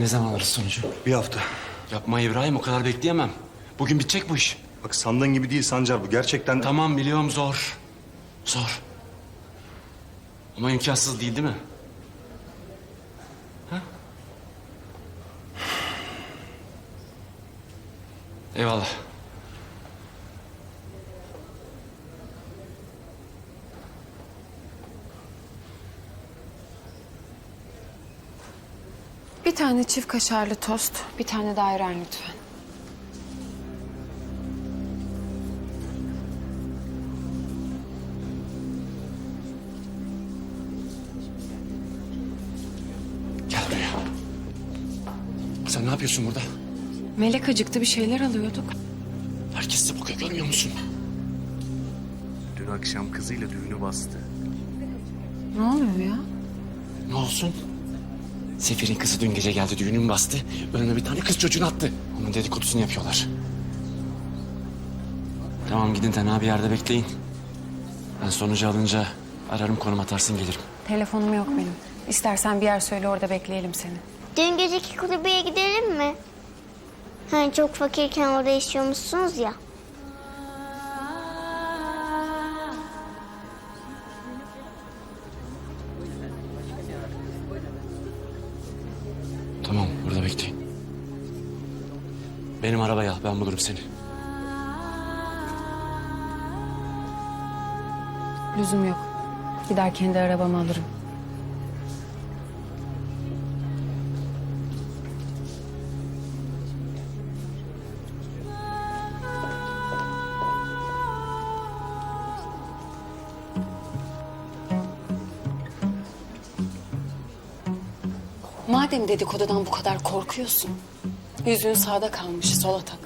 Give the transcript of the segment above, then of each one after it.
ne zaman alırız sonucu? Bir hafta. Yapma İbrahim o kadar bekleyemem. Bugün bitecek bu iş. Bak sandığın gibi değil Sancar bu. Gerçekten... Tamam biliyorum zor. Zor. Ama imkansız değil değil mi? Ha? Eyvallah. Bir tane çift kaşarlı tost, bir tane de ayran lütfen. Gel buraya. Sen ne yapıyorsun burada? Melek acıktı bir şeyler alıyorduk. Herkes size bakıyor görmüyor musun? Dün akşam kızıyla düğünü bastı. Ne oluyor ya? Ne olsun? Sefir'in kızı dün gece geldi düğünün bastı. Önüne bir tane kız çocuğunu attı. Onun dedikodusunu yapıyorlar. Tamam gidin tenha bir yerde bekleyin. Ben sonucu alınca ararım konum atarsın gelirim. Telefonum yok benim. İstersen bir yer söyle orada bekleyelim seni. Dün geceki kulübeye gidelim mi? Hani çok fakirken orada yaşıyormuşsunuz ya. Benim arabaya ben bulurum seni. Lüzum yok. Gider kendi arabamı alırım. Madem dedikodudan bu kadar korkuyorsun, yüzüğün sağda kalmış, sola tak.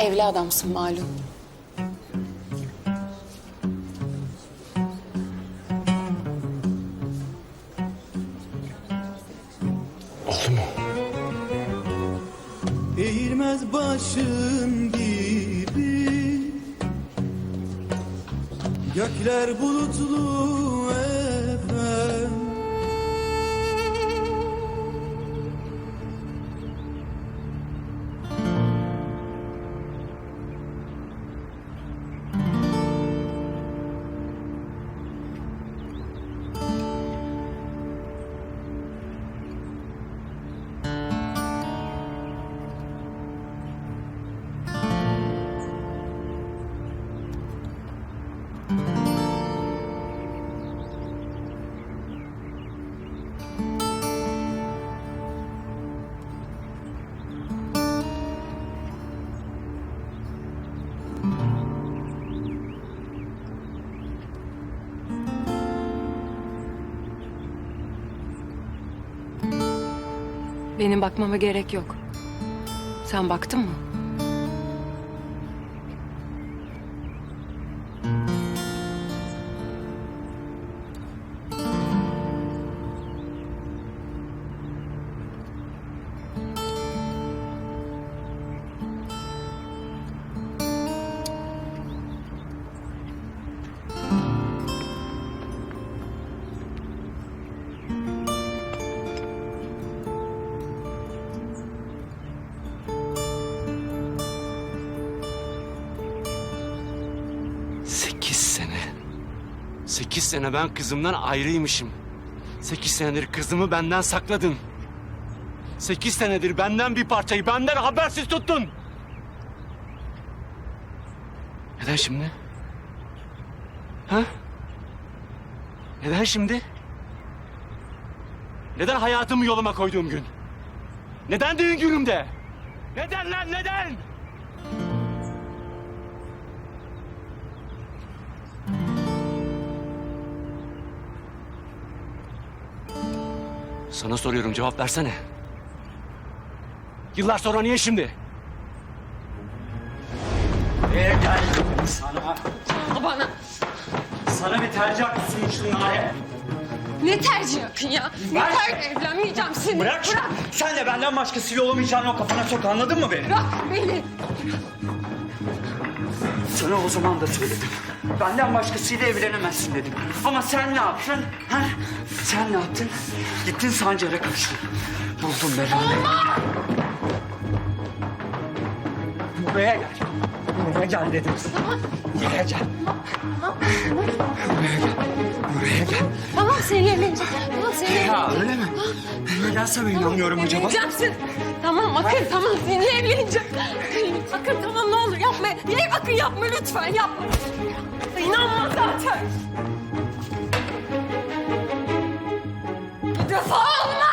Evli adamsın malum. Oldu mu? Eğilmez başın gibi Gökler bulutlu Benim bakmama gerek yok. Sen baktın mı? Sekiz sene ben kızımdan ayrıymışım. Sekiz senedir kızımı benden sakladın. Sekiz senedir benden bir parçayı benden habersiz tuttun. Neden şimdi? Ha? Neden şimdi? Neden hayatımı yoluma koyduğum gün? Neden düğün günümde? Neden lan neden? Sana soruyorum cevap versene. Yıllar sonra niye şimdi? Buraya gel sana. Bana Sana bir tercih hakkı sunmuştum Nare. ne tercih yakın ya? Yeter evlenmeyeceğim seni. Bırak şunu. Sen de benden başkasıyla olamayacağını o kafana sok anladın mı beni? Bırak beni. Sana o zaman da söyledim. Benden başkasıyla evlenemezsin dedim. Ama sen ne yaptın? Ha? Sen ne yaptın? Gittin Sancar'a kaçtın. Buldum ben onu. Buraya gel. Buraya gel dedim. Buraya gel. Buraya gel. Buraya gel. Tamam seninle evleneceğim. Tamam seninle Ya evleneceğim. öyle mi? Neden sana inanmıyorum acaba? Evleneceksin. Tamam Akın tamam seninle evleneceğim. Akın tamam olur yapma. Yine Akın yapma lütfen yapma. İnanma zaten. Defa olmaz.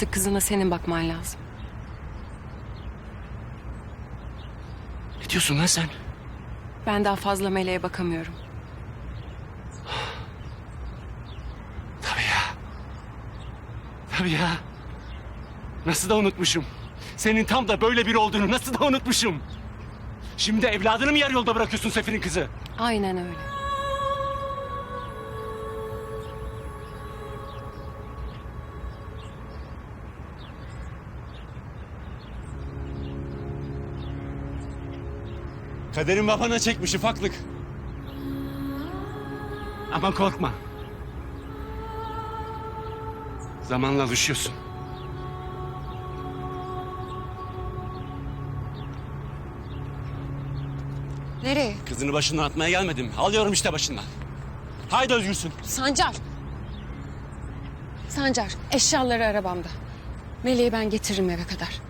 Artık kızına senin bakman lazım. Ne diyorsun lan sen? Ben daha fazla meleğe bakamıyorum. Tabii ya. Tabii ya. Nasıl da unutmuşum. Senin tam da böyle biri olduğunu nasıl da unutmuşum. Şimdi evladını mı yarı yolda bırakıyorsun Sefir'in kızı? Aynen öyle. Kaderin babana çekmiş ufaklık. Ama korkma. Zamanla alışıyorsun. Nereye? Kızını başından atmaya gelmedim. Alıyorum işte başından. Haydi özgürsün. Sancar. Sancar, eşyaları arabamda. Meleği ben getiririm eve kadar.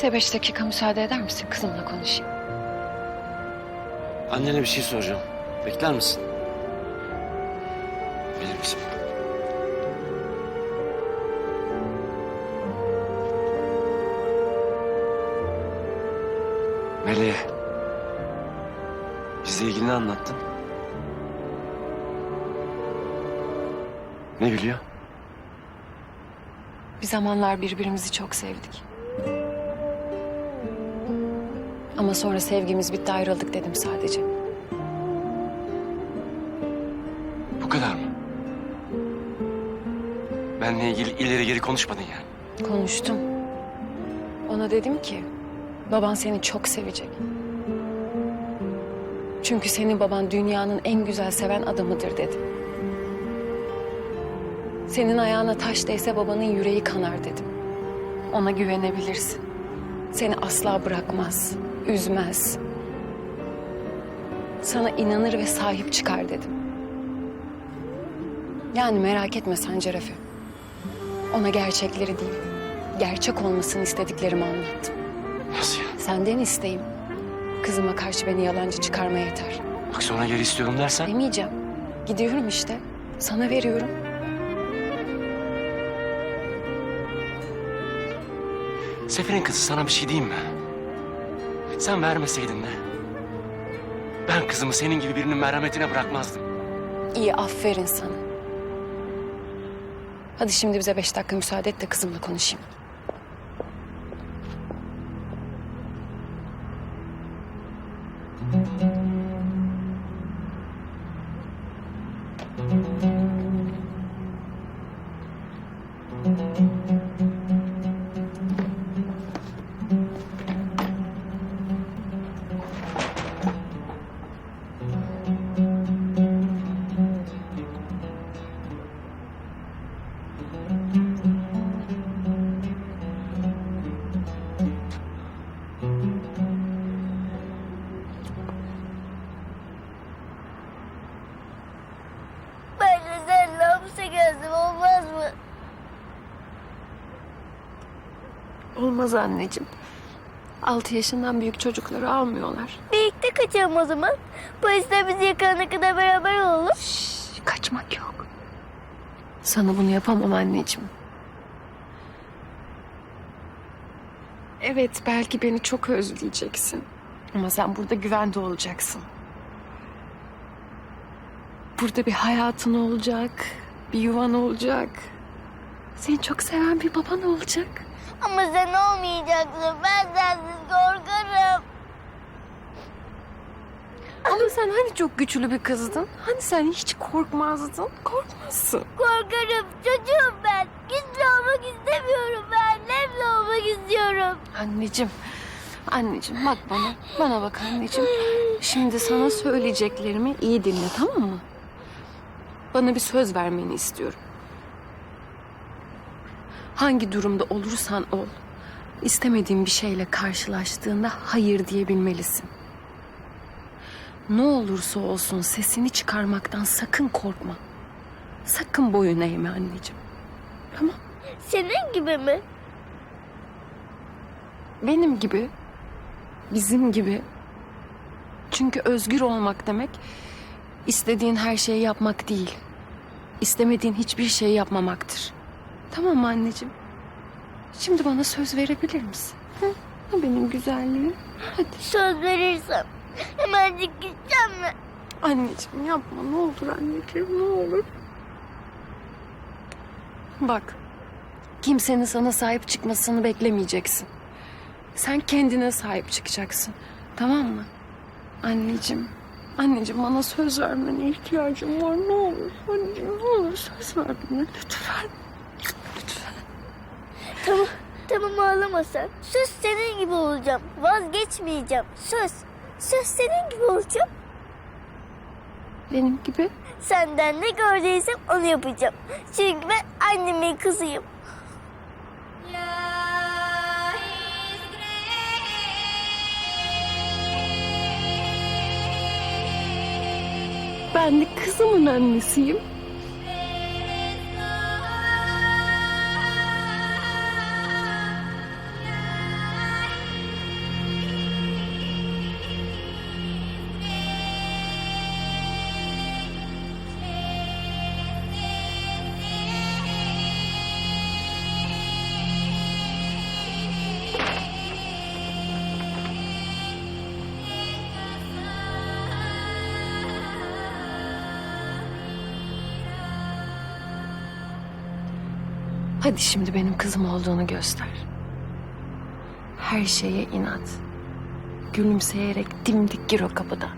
Bize beş dakika müsaade eder misin? Kızımla konuşayım. Annene bir şey soracağım. Bekler misin? Gelir misin? Meleğe. Bizle ilgili ne anlattın? Ne biliyor? Bir zamanlar birbirimizi çok sevdik. Ama sonra sevgimiz bitti ayrıldık dedim sadece. Bu kadar mı? Benle ilgili ileri geri konuşmadın yani. Konuştum. Ona dedim ki baban seni çok sevecek. Çünkü senin baban dünyanın en güzel seven adamıdır dedim. Senin ayağına taş değse babanın yüreği kanar dedim. Ona güvenebilirsin. Seni asla bırakmaz, üzmez. Sana inanır ve sahip çıkar dedim. Yani merak etme Sancar Efe. Ona gerçekleri değil, gerçek olmasını istediklerimi anlattım. Nasıl ya? Senden isteğim, kızıma karşı beni yalancı çıkarma yeter. Bak sonra geri istiyorum dersen. Demeyeceğim. Gidiyorum işte. Sana veriyorum. Sefer'in kızı sana bir şey diyeyim mi? Sen vermeseydin de. Ben kızımı senin gibi birinin merhametine bırakmazdım. İyi, aferin sana. Hadi şimdi bize beş dakika müsaade et de kızımla konuşayım. Ben Olmaz anneciğim. Altı yaşından büyük çocukları almıyorlar. Birlikte kaçalım o zaman. Polisler bizi yakalana kadar beraber olalım. Kaçmak yok. Sana bunu yapamam anneciğim. Evet belki beni çok özleyeceksin. Ama sen burada güvende olacaksın. Burada bir hayatın olacak. Bir yuvan olacak. Seni çok seven bir baban olacak. Ama sen olmayacaksın. Ben sensiz korkarım. Ama sen hani çok güçlü bir kızdın? Hani sen hiç korkmazdın? Korkmazsın. Korkarım. Çocuğum ben. Güçlü olmak istemiyorum. Ben annemle olmak istiyorum. Anneciğim, anneciğim bak bana. Bana bak anneciğim. Şimdi sana söyleyeceklerimi iyi dinle tamam mı? Bana bir söz vermeni istiyorum. Hangi durumda olursan ol, istemediğin bir şeyle karşılaştığında hayır diyebilmelisin. Ne olursa olsun sesini çıkarmaktan sakın korkma. Sakın boyun eğme anneciğim. Tamam? Senin gibi mi? Benim gibi, bizim gibi. Çünkü özgür olmak demek istediğin her şeyi yapmak değil. İstemediğin hiçbir şeyi yapmamaktır. Tamam mı anneciğim? Şimdi bana söz verebilir misin? Hı? Benim güzelliğim. Hadi. Söz verirsem. Hemencik gideceğim mi? Anneciğim yapma ne olur anneciğim ne olur. Bak kimsenin sana sahip çıkmasını beklemeyeceksin. Sen kendine sahip çıkacaksın. Tamam mı? Anneciğim. Anneciğim bana söz vermene ihtiyacım var. Ne olur. Anneciğim ne olur söz ver bana. Lütfen. Tamam. Ağlama sen. Söz senin gibi olacağım. Vazgeçmeyeceğim. Söz. Söz senin gibi olacağım. Benim gibi. Senden ne gördüysem onu yapacağım. Çünkü ben annemin kızıyım. Ben de kızımın annesiyim. Hadi şimdi benim kızım olduğunu göster. Her şeye inat. Gülümseyerek dimdik gir o kapıdan.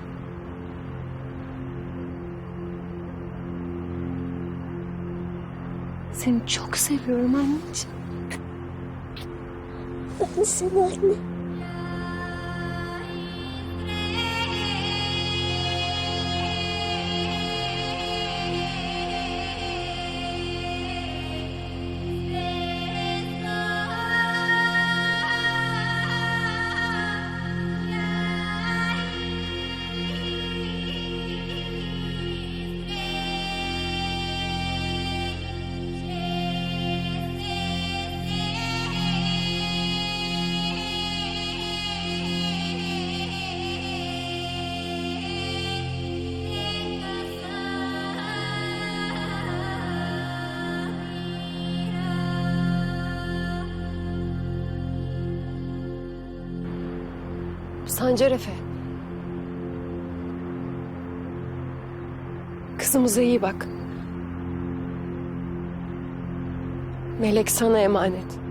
Seni çok seviyorum anneciğim. Ben seni anne. Sancar Efe. Kızımıza iyi bak. Melek sana emanet.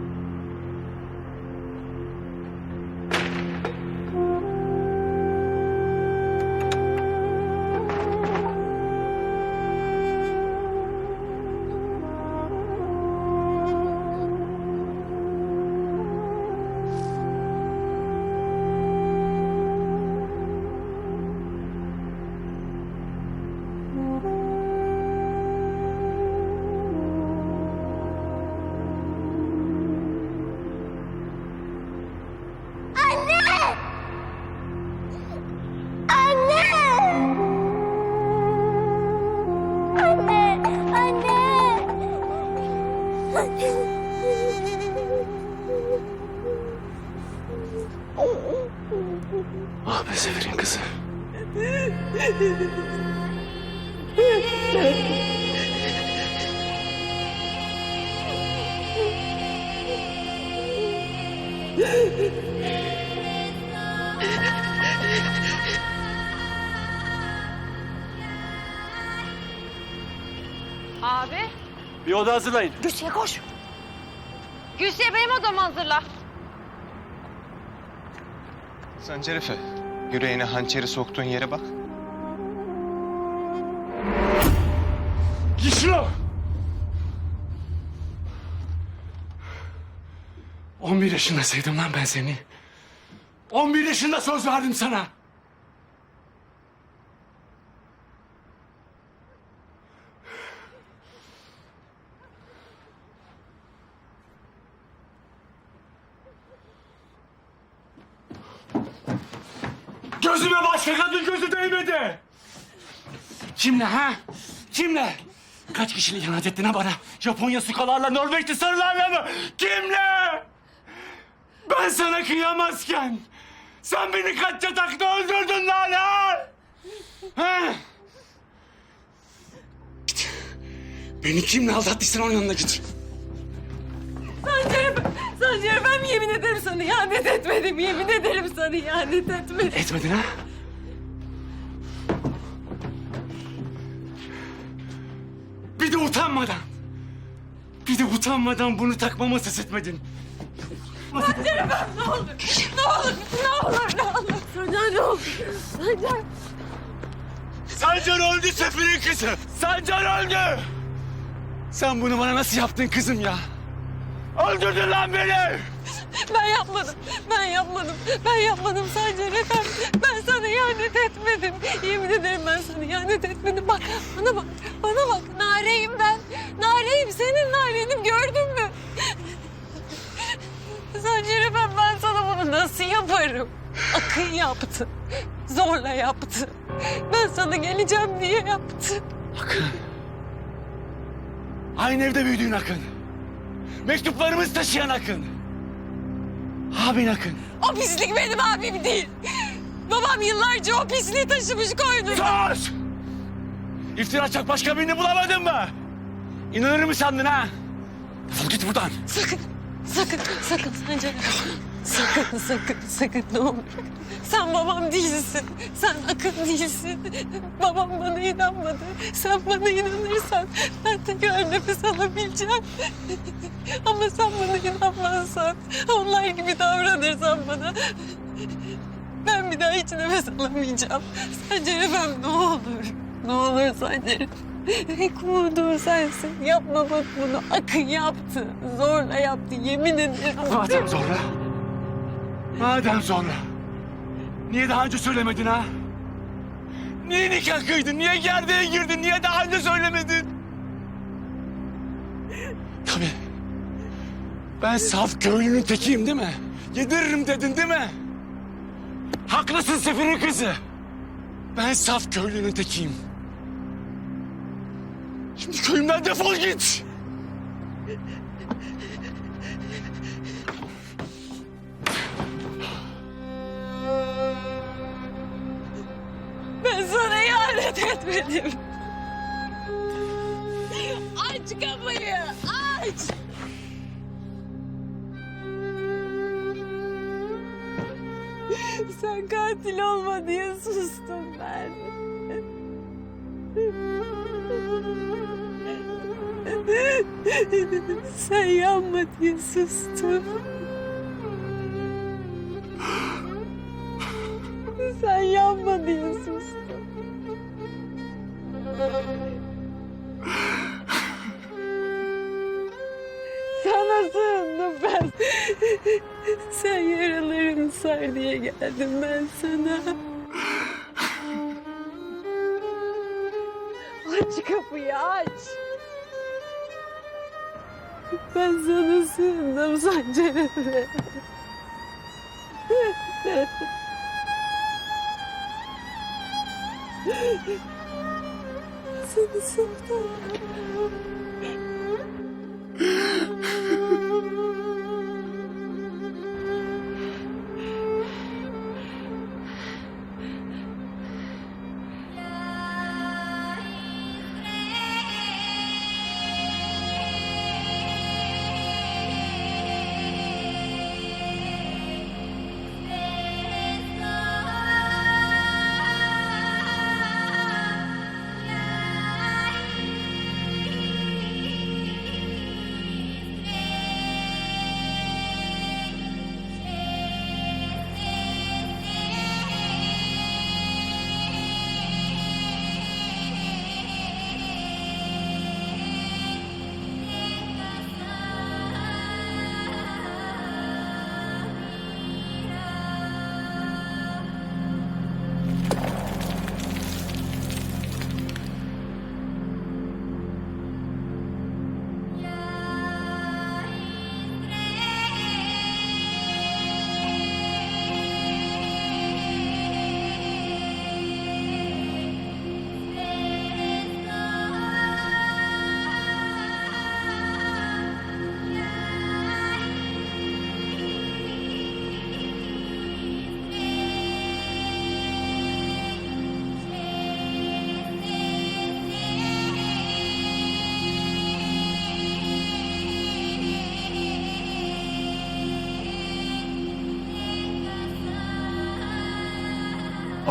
Abi. Bir oda hazırlayın. Gülsiye koş. Gülsiye benim odamı hazırla. Sancar Efe, yüreğine hançeri soktuğun yere bak. Güçlü! 11 yaşında sevdim lan ben seni. 11 yaşında söz verdim sana. Gözüme başka kadın gözü değmedi. Kimle ha? Kimle? Kaç kişiyle ihanet ettin ha bana? Japonya sukalarla, Norveçli sarılarla mı? Kimle? Ben sana kıyamazken sen beni kaç yatakta öldürdün lan ha? Ha? Git. Beni kimle aldattıysan onun yanına git. Sancar, Sancar ben yemin ederim sana ihanet etmedim. Yemin ederim sana ihanet etmedim. Etmedin ha? Utanmadan. Bir de utanmadan bunu takmama ses etmedin. Sancar ben ne olur. Ne olur, ne olur, ne olur. Sancar ne olur. Sancar. Sancar öldü Sefer'in kızı. Sancar öldü. Sen bunu bana nasıl yaptın kızım ya? Öldürdün lan beni. Ben yapmadım. Ben yapmadım. Ben yapmadım Sancar efendim. Ben sana ihanet etmedim. Yemin ederim ben sana ihanet etmedim. Bak bana bak. Bana bak. Nareyim ben. Nareyim. Senin narenim gördün mü? Sancar efendim ben sana bunu nasıl yaparım? Akın yaptı. Zorla yaptı. Ben sana geleceğim diye yaptı. Akın. Aynı evde büyüdüğün Akın. Mektuplarımızı taşıyan Akın. Abin Akın. O pislik benim abim değil. Babam yıllarca o pisliği taşımış koynunda. Sus! İftira atacak başka birini bulamadın mı? İnanır mı sandın ha? Defol git buradan. Sakın, sakın, sakın Sancar. Sakın sakın sakın ne olur. Sen babam değilsin. Sen akın değilsin. Babam bana inanmadı. Sen bana inanırsan ben tekrar nefes alabileceğim. Ama sen bana inanmazsan, onlar gibi davranırsan bana... Ben bir daha hiç nefes alamayacağım. Efendim ne olur. Ne olur sence. Tek umudum sensin. Yapma bak bunu. Akın yaptı. Zorla yaptı. Yemin ederim. Madem zorla. Madem zorla. Niye daha önce söylemedin ha? Niye nikah kıydın? Niye gerdeğe girdin? Niye daha önce söylemedin? Tabii. Ben saf köylünün tekiyim değil mi? Yediririm dedin değil mi? Haklısın Sefir'in kızı. Ben saf köylünün tekiyim. Şimdi köyümden defol git. Etmedim. Aç kapıyı. Aç. Sen katil olma diye sustum ben. Sen yanma diye sustum. Sen yanma diye sustum. Sana sığındım ben. Sen yaralarını sar diye geldim ben sana. Aç kapıyı aç. Ben sana sığındım Sancar'ım. Seni sevdim.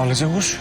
Alacavuş.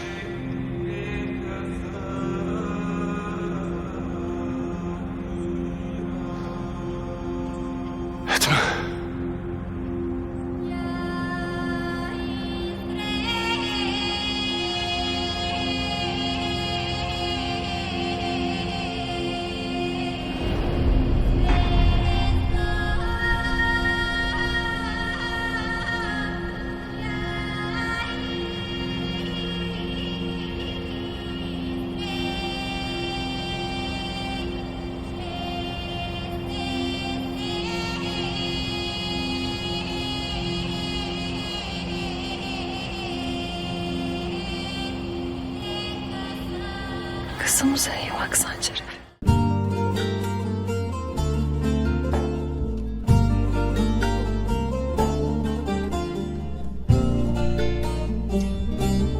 Kızımıza iyi bak Sancar Efe.